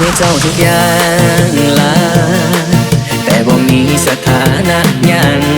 ให้เจ้าทุกอย่างละแต่บ่มีสถานะยัง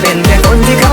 เป็นแค่คนที่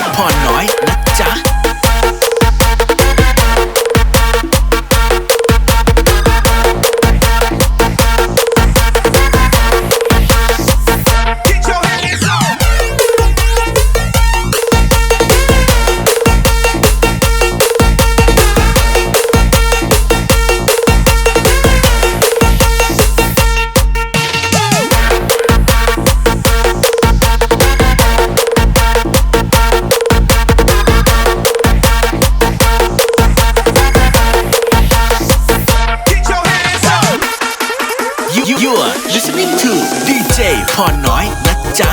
upon not. อนน้อยนะจ๊ะ